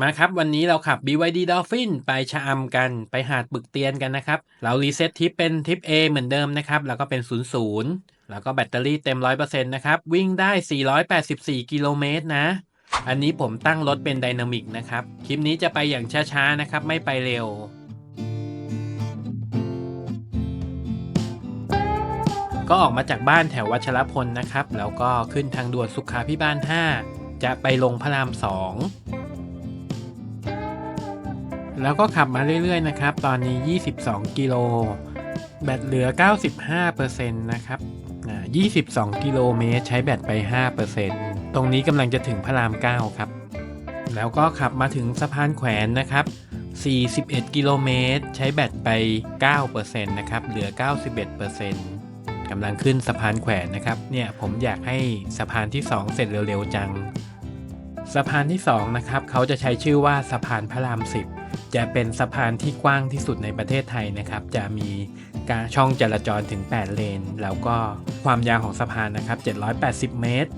มาครับ วันนี้เราขับ BYD Dolphin ไปชะอำกันไปหาดปึกเตียนกันนะครับ เรารีเซ็ตทริปเป็นทริป A เหมือนเดิมนะครับ แล้วก็เป็น 00 แล้วก็แบตเตอรี่เต็ม 100%นะครับ วิ่งได้ 484 กิโลเมตรนะ อันนี้ผมตั้งรถเป็นไดนามิกนะครับ คลิปนี้จะไปอย่างช้าๆนะครับ ไม่ไปเร็วก็ออกมาจากบ้านแถววัชรพลนะครับ แล้วก็ขึ้นทางด่วนสุขาพิบาล 5 จะไปลงพระราม 2 แล้วก็ขับมาเรื่อยๆนะครับ ตอนนี้ 22 กิโล แบตเหลือ 95%นะครับอ่า22 กิโลเมตร ใช้แบตไป 5%ตรงนี้กำลังจะถึงพระราม 9 ครับ แล้วก็ขับมาถึงสะพานแขวนนะครับ 41 กิโลเมตร ใช้แบตไป 9%นะครับ เหลือ 91%กำลังขึ้นสะพานแขวนนะครับ เนี่ยผมอยากให้สะพานที่ 2 เสร็จเร็วๆจัง สะพานที่ 2 นะครับ เขาจะใช้ชื่อว่าสะพานพระราม 10 จะเป็นสะพานที่กว้างที่สุดในประเทศไทยนะครับ จะมีการช่องจราจรถึง 8 เลน แล้วก็ความยาวของสะพานนะครับ 780 เมตร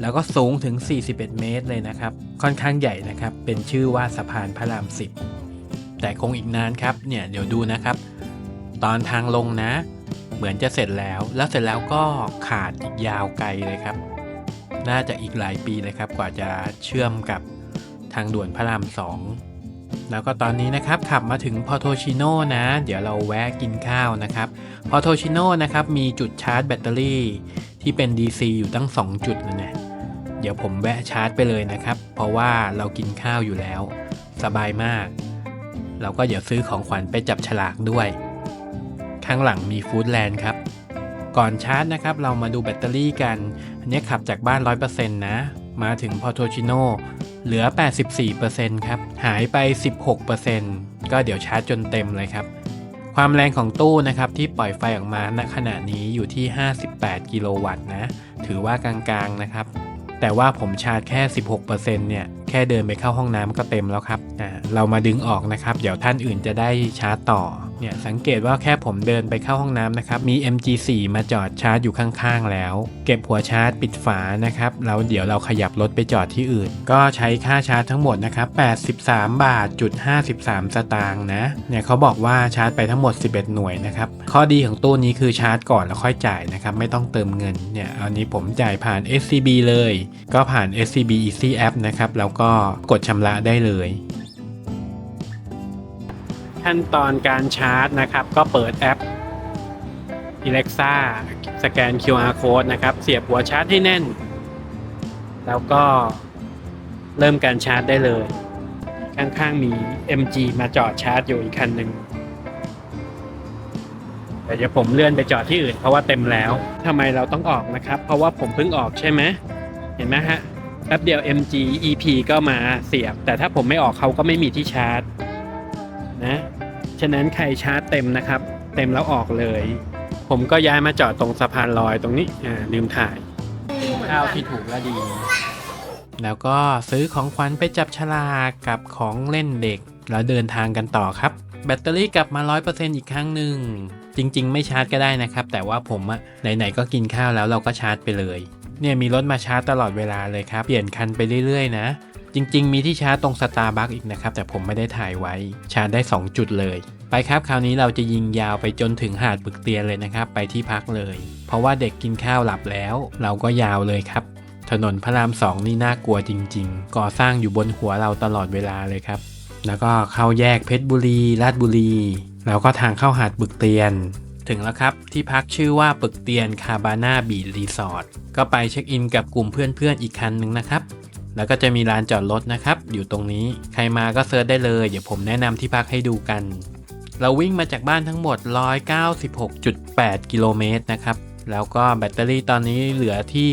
แล้วก็สูงถึง 41 เมตรเลยนะครับ ค่อนข้างใหญ่นะครับ เป็นชื่อว่าสะพานพระราม 10 แต่คงอีกนานครับ เนี่ยเดี๋ยวดูนะครับ ตอนทางลงนะ เหมือนจะเสร็จแล้ว แล้วเสร็จแล้วก็ขาดอีกยาวไกลเลยครับ น่าจะอีกหลายปีเลยครับ กว่าจะเชื่อมกับทางด่วนพระรามสอง แล้วก็ตอนนี้นะครับขับมาถึงพอโทชิโน่นะ เดี๋ยวเราแวะกินข้าวนะครับพอโทชิโน่นะครับมีจุดชาร์จแบตเตอรี่ ที่เป็น DC อยู่ตั้ง 2 จุดเลยนะเดี๋ยวผมแวะชาร์จไปเลยนะครับ เพราะว่าเรากินข้าวอยู่แล้ว สบายมาก เราก็เดี๋ยวซื้อของขวัญไปจับฉลากด้วย ข้างหลังมีฟู้ดแลนด์ครับ ก่อนชาร์จนะครับเรามาดูแบตเตอรี่กัน อันนี้ขับจากบ้าน 100%นะ มาถึงพอโทชิโนเหลือ 84%ครับ หายไป 16%ก็เดี๋ยวชาร์จจนเต็มเลยครับ ความแรงของตู้นะครับที่ปล่อยไฟออกมาณขณะนี้อยู่ที่ 58 กิโลวัตต์นะ ถือว่ากลางๆนะครับ แต่ว่าผมชาร์จแค่ 16%เนี่ย แค่เดินไปเข้าห้องน้ำก็เต็มแล้วครับอ่าเรามาดึงออกนะครับ เดี๋ยวท่านอื่นจะได้ชาร์จต่อ เนี่ยสังเกตว่าแค่ผมเดินไปเข้าห้องน้ำนะครับมี MG4 มาจอดชาร์จอยู่ข้างๆแล้ว เก็บหัวชาร์จปิดฝานะครับแล้วเดี๋ยวเราขยับรถไปจอดที่อื่น ก็ใช้ค่าชาร์จทั้งหมดนะครับ83 บาทจุด53 สตางค์นะเนี่ยเขาบอกว่าชาร์จไปทั้งหมด 11 หน่วยนะครับข้อดีของตู้นี้คือชาร์จก่อนแล้วค่อยจ่ายนะครับไม่ต้องเติมเงินเนี่ยอันนี้ผมจ่ายผ่าน SCB เลย ก็ผ่าน SCB Easy App นะครับแล้วก็กดชำระได้เลย ขั้นตอนการชาร์จนะครับ ก็เปิดแอป Alexa สแกน QR code นะครับ เสียบหัวชาร์จให้แน่น แล้วก็เริ่มการชาร์จได้เลย ข้างๆมี MG มาจอดชาร์จอยู่อีกคันหนึ่งแต่เดี๋ยวผมเลื่อนไปจอดที่อื่นเพราะว่าเต็มแล้วทำไมเราต้องออกนะครับ เพราะว่าผมเพิ่งออกใช่ไหมเห็นไหมฮะแป๊บเดียว MG EP ก็มาเสียบ แต่ถ้าผมไม่ออกเขาก็ไม่มีที่ชาร์จ นะ ฉะนั้นใครชาร์จเต็มนะครับ เต็มแล้วออกเลย ผมก็ย้ายมาจอดตรงสะพานลอยตรงนี้อ่าลืมถ่ายข้าวที่ถูกและดี แล้วก็ซื้อของขวัญไปจับฉลากกับของเล่นเด็ก แล้วเดินทางกันต่อครับ แบตเตอรี่กลับมา 100%อีกครั้งหนึ่งจริง ๆ ไม่ชาร์จก็ได้นะครับ แต่ว่าผมอะไหนๆก็กินข้าวแล้วเราก็ชาร์จไปเลย เนี่ยมีรถมาชาร์จตลอดเวลาเลยครับ เปลี่ยนคันไปเรื่อยๆนะ จริง ๆ มีที่ชาร์จตรงสตาร์บัคอีกนะครับ แต่ผมไม่ได้ถ่ายไว้ชาร์จได้ 2 จุดเลย ไปครับคราวนี้เราจะยิงยาวไปจนถึงหาดบึกเตียนเลยนะครับ ไปที่พักเลย เพราะว่าเด็กกินข้าวหลับแล้ว เราก็ยาวเลยครับ ถนนพระรามสองนี่น่ากลัวจริง ๆ ก่อสร้างอยู่บนหัวเราตลอดเวลาเลยครับแล้วก็เข้าแยกเพชรบุรีลาดบุรี แล้วก็ทางเข้าหาดบึกเตียน ถึงแล้วครับที่พักชื่อว่าปึกเตียนคาบาน่าบีรีสอร์ทก็ไปเช็คอินกับกลุ่มเพื่อนๆอีกคันหนึ่งนะครับ แล้วก็จะมีลานจอดรถนะครับ อยู่ตรงนี้ใครมาก็เซิร์ชได้เลย เดี๋ยวผมแนะนำที่พักให้ดูกัน เราวิ่งมาจากบ้านทั้งหมด 196.8 กิโลเมตรนะครับ แล้วก็แบตเตอรี่ตอนนี้เหลือที่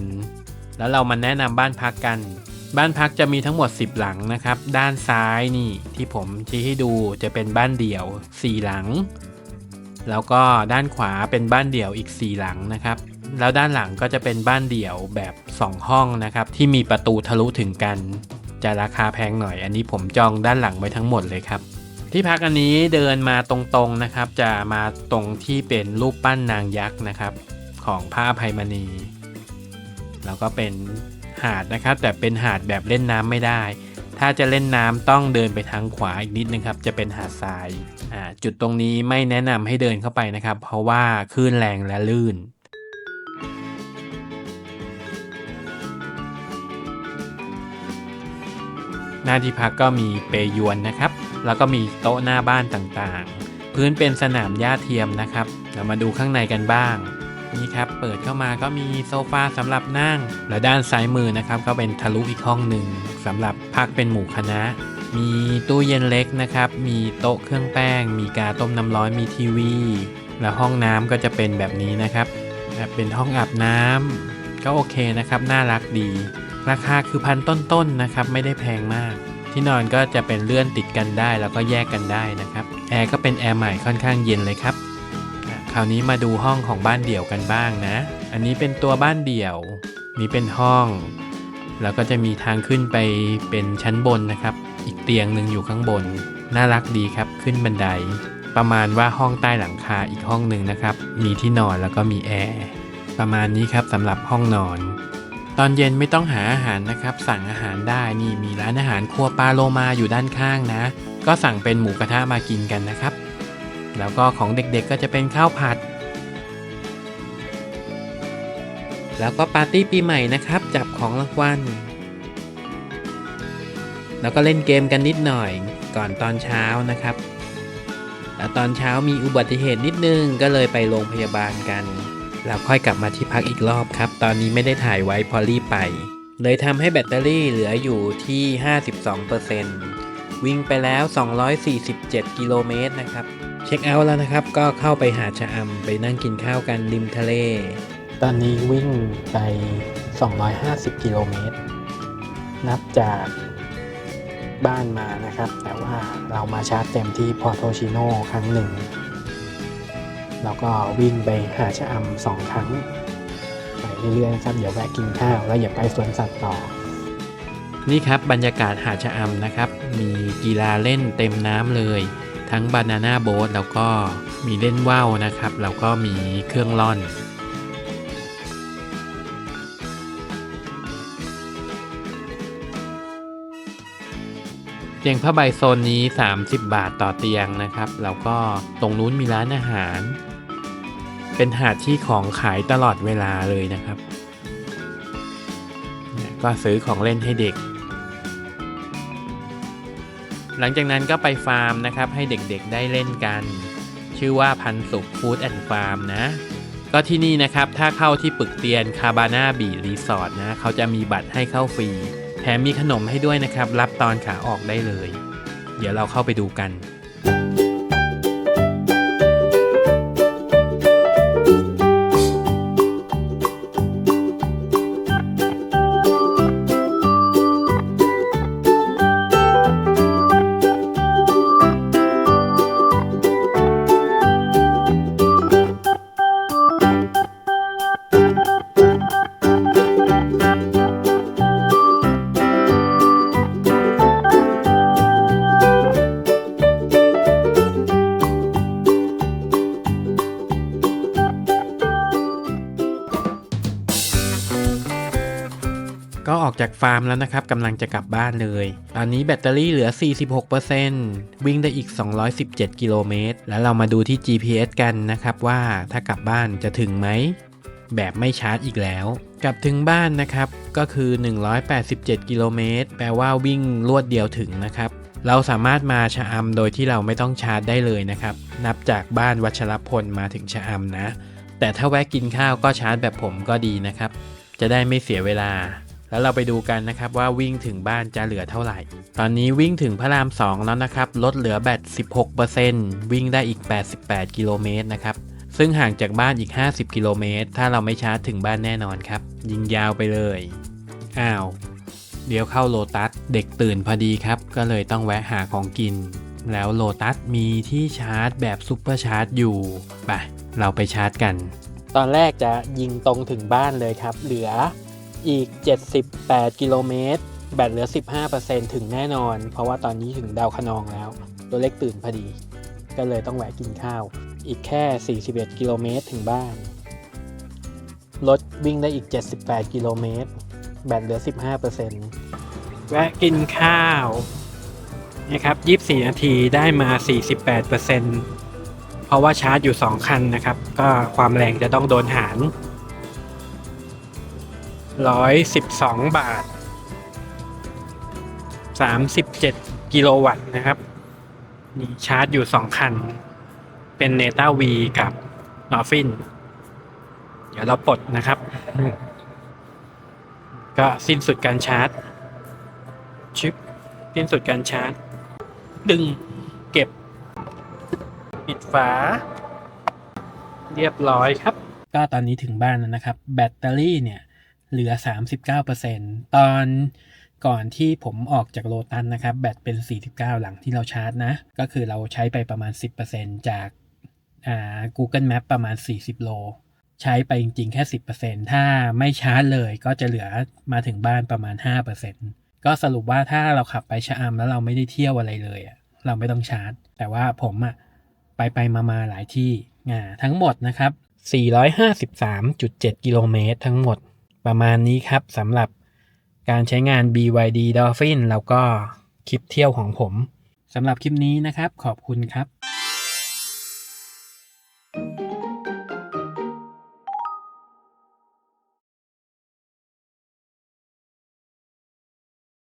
69%แล้วเรามาแนะนำบ้านพักกัน บ้านพักจะมีทั้งหมด 10 หลังนะครับ ด้านซ้ายนี่ที่ผมชี้ให้ดูจะเป็นบ้านเดี่ยว 4 หลัง แล้วก็ด้านขวาเป็นบ้านเดี่ยวอีก 4 หลังนะครับ แล้วด้านหลังก็จะเป็นบ้านเดี่ยวแบบ 2 ห้องนะครับ ที่มีประตูทะลุถึงกัน จะราคาแพงหน่อย อันนี้ผมจองด้านหลังไว้ทั้งหมดเลยครับ ที่พักอันนี้เดินมาตรงๆนะครับ จะมาตรงที่เป็นรูปปั้นนางยักษ์นะครับ ของพระอภัยมณี แล้วก็เป็นหาดนะครับ แต่เป็นหาดแบบเล่นน้ำไม่ได้ ถ้าจะเล่นน้ำต้องเดินไปทางขวาอีกนิดนึงครับ จะเป็นหาดทรายจุดตรงนี้ไม่แนะนำให้เดินเข้าไปนะครับ เพราะว่าคลื่นแรงและลื่น หน้าที่พักก็มีเปยวนนะครับ แล้วก็มีโต๊ะหน้าบ้านต่างๆ พื้นเป็นสนามหญ้าเทียมนะครับ เรามาดูข้างในกันบ้าง นี่ครับ เปิดเข้ามาก็มีโซฟาสำหรับนั่ง และด้านซ้ายมือนะครับ ก็เป็นทะลุอีกห้องหนึ่งสำหรับพักเป็นหมู่คณะ มีตู้เย็นเล็กนะครับ มีโต๊ะเครื่องแป้ง มีกาต้มน้ำร้อน มีทีวี และห้องน้ำก็จะเป็นแบบนี้นะครับ เป็นห้องอาบน้ำก็โอเคนะครับ น่ารักดี ราคาคือพันต้นๆนะครับไม่ได้แพงมาก ที่นอนก็จะเป็นเลื่อนติดกันได้แล้วก็แยกกันได้นะครับแอร์ก็เป็นแอร์ใหม่ค่อนข้างเย็นเลยครับคราวนี้มาดูห้องของบ้านเดี่ยวกันบ้างนะ อันนี้เป็นตัวบ้านเดี่ยว นี่เป็นห้อง แล้วก็จะมีทางขึ้นไปเป็นชั้นบนนะครับ อีกเตียงหนึ่งอยู่ข้างบน น่ารักดีครับ ขึ้นบันได ประมาณว่าห้องใต้หลังคาอีกห้องหนึ่งนะครับ มีที่นอนแล้วก็มีแอร์ ประมาณนี้ครับสำหรับห้องนอน ตอนเย็นไม่ต้องหาอาหารนะครับ สั่งอาหารได้นี่มีร้านอาหารครัวปลาโลมาอยู่ด้านข้างนะ ก็สั่งเป็นหมูกระทะมากินกันนะครับ แล้วก็ของเด็กๆก็จะเป็นข้าวผัด แล้วก็ปาร์ตี้ปีใหม่นะครับ จับของรางวัลแล้วก็เล่นเกมกันนิดหน่อยก่อนตอนเช้านะครับ แล้วตอนเช้ามีอุบัติเหตุนิดนึงก็เลยไปโรงพยาบาลกัน แล้วค่อยกลับมาที่พักอีกรอบครับ ตอนนี้ไม่ได้ถ่ายไว้พอรีบไป เลยทำให้แบตเตอรี่เหลืออยู่ที่ 52%วิ่งไปแล้ว 247 กิโลเมตรนะครับ เช็คเอาท์แล้วนะครับ ก็เข้าไปหาชะอำไปนั่งกินข้าวกันริมทะเล ตอนนี้วิ่งไป 250 กิโลเมตร นับจากบ้านมานะครับ แต่ว่าเรามาชาร์จเต็มที่พอโตชิโน่ครั้งหนึ่ง แล้วก็วิ่งไปหาชะอำสองครั้ง ไปเรื่อยๆนะครับ เดี๋ยวแวะกินข้าว แล้วอย่าไปสวนสัตว์ต่อ นี่ครับบรรยากาศหาดชะอำนะครับ มีกีฬาเล่นเต็มน้ำเลย ทั้งบานาน่าโบ๊ทแล้วก็มีเล่นว่าวนะครับ แล้วก็มีเครื่องล่อนเตียงผ้าใบโซนนี้ 30 บาทต่อเตียงนะครับ แล้วก็ตรงนู้นมีร้านอาหาร เป็นหาดที่ของขายตลอดเวลาเลยนะครับ ก็ซื้อของเล่นให้เด็ก หลังจากนั้นก็ไปฟาร์มนะครับ ให้เด็กๆได้เล่นกัน ชื่อว่าพันสุขฟู้ดแอนด์ฟาร์มนะ ก็ที่นี่นะครับ ถ้าเข้าที่ปึกเตียนคาบาน่าบีรีสอร์ทนะ เขาจะมีบัตรให้เข้าฟรี แถมมีขนมให้ด้วยนะครับ รับตอนขาออกได้เลย เดี๋ยวเราเข้าไปดูกัน ก็ออกจากฟาร์มแล้วนะครับกำลังจะกลับบ้านเลย ตอนนี้แบตเตอรี่เหลือ 46%วิ่งได้อีก 217 กิโลเมตร แล้วเรามาดูที่ GPS กันนะครับว่าถ้ากลับบ้านจะถึงไหม แบบไม่ชาร์จอีกแล้ว กลับถึงบ้านนะครับ ก็คือ 187 กิโลเมตรแปลว่าวิ่งรวดเดียวถึงนะครับ เราสามารถมาชะอำโดยที่เราไม่ต้องชาร์จได้เลยนะครับ นับจากบ้านวัชรพลมาถึงชะอำนะ แต่ถ้าแวะกินข้าวก็ชาร์จแบบผมก็ดีนะครับ จะได้ไม่เสียเวลา แล้วเราไปดูกันนะครับว่าวิ่งถึงบ้านจะเหลือเท่าไหร่ ตอนนี้วิ่งถึงพระราม 2 แล้วนะครับ ลดเหลือแบต 16%วิ่งได้อีก 88 กิโลเมตรนะครับ ซึ่งห่างจากบ้านอีก 50 กิโลเมตร ถ้าเราไม่ชาร์จถึงบ้านแน่นอนครับ ยิงยาวไปเลย อ้าว เดี๋ยวเข้าโลตัส เด็กตื่นพอดีครับ ก็เลยต้องแวะหาของกิน แล้วโลตัสมีที่ชาร์จแบบซุปเปอร์ชาร์จอยู่ ไป เราไปชาร์จกัน ตอนแรกจะยิงตรงถึงบ้านเลยครับ เหลือ อีก 78 กิโลเมตร แบตเหลือ 15%ถึงแน่นอน เพราะว่าตอนนี้ถึงดาวคะนองแล้ว ตัวเล็กตื่นพอดี ก็เลยต้องแวะกินข้าว อีกแค่ 41 กิโลเมตรถึงบ้าน รถวิ่งได้อีก 78 กิโลเมตร แบตเหลือ 15%แวะกินข้าวนะครับ24 นาทีได้มา 48%เพราะว่าชาร์จอยู่ 2 คันนะครับ ก็ความแรงจะต้องโดนหาร 112 บาท 37 กิโลวัตต์นะครับนี่ชาร์จอยู่ 2 คัน เป็น n e t a V กับ d o l p h i n เดี๋ยวเราปลดนะครับ ก็สิ้นสุดการชาร์จ ชิป สิ้นสุดการชาร์จ ดึงเก็บ ปิดฝา เรียบร้อยครับก็ตอนนี้ถึงบ้านแล้วนะครับ แบตเตอรี่เนี่ย เหลือ 39%ตอนก่อนที่ผมออกจากโลตันนะครับ แบตเป็น 49 หลังที่เราชาร์จนะ ก็คือเราใช้ไปประมาณ 10%จากอ่า Google Map ประมาณ 40 โล ใช้ไปจริงๆ แค่ 10%ถ้าไม่ชาร์จเลยก็จะเหลือมาถึงบ้านประมาณ 5%ก็สรุปว่าถ้าเราขับไปชะอำแล้วเราไม่ได้เที่ยวอะไรเลยอะเราไม่ต้องชาร์จ แต่ว่าผมอะไปไปมามาหลายที่อ่าทั้งหมดนะครับ 453.7 กิโลเมตรทั้งหมด ประมาณนี้ครับสำหรับการใช้งาน BYD Dolphin แล้วก็คลิปเที่ยวของผมสำหรับคลิปนี้นะครับ ขอบคุณครับ